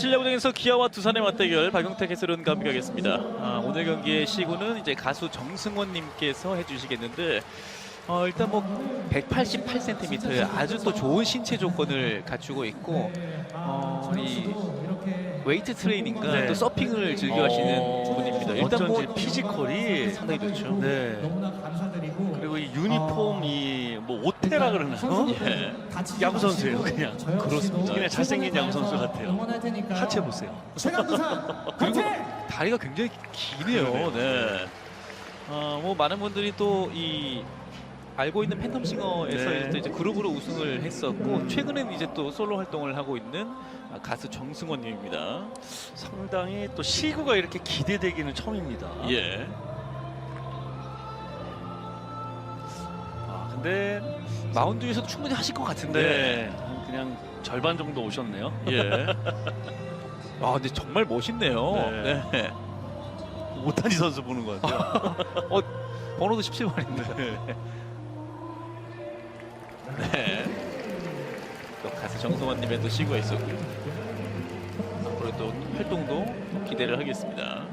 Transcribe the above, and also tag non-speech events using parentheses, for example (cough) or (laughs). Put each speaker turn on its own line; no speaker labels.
전칠야구장에서 기아와 두산의 맞대결 박용택 해설은 감독하겠습니다. 아, 오늘 경기의 시구는 이제 가수 정승원님께서 해주시겠는데 어, 일단 뭐 188cm의 아주 또 좋은 신체 조건을 갖추고 있고 어, 이 웨이트 트레이닝과
네.
또 서핑을 즐겨하시는
어,
분입니다. 일단 뭐
피지컬이
상당히 좋죠.
네.
너무나 감사드리고
그리고 이 유니폼 이뭐 오테라 그러나요?
예.
야구 선수예요, 그냥.
그렇습니다.
그냥 잘생긴 야구 선수 같아요. 하체 보세요.
최강두산
그리고! 다리가 굉장히
기네요.
네. 어, 뭐 많은 분들이 또 이 알고 있는 팬텀 싱어에서
네.
이제 그룹으로 우승을 했었고 최근에는 이제 또 솔로 활동을 하고 있는 아, 가수 정승원님입니다.
상당히 또 시구가 이렇게 기대되기는 처음입니다.
예.
아, 근데
마운드 위에서도 충분히 하실 것 같은데.
네. 그냥 절반 정도 오셨네요.
예. (laughs) 아 근데 정말 멋있네요.
네.
네.
오타니 선수 보는 것 같아요. (laughs)
번호도 17번인데.
네.
네. 또 가수 정성환님의 또 시구가 있었고요. 앞으로 또 활동도 기대를 하겠습니다.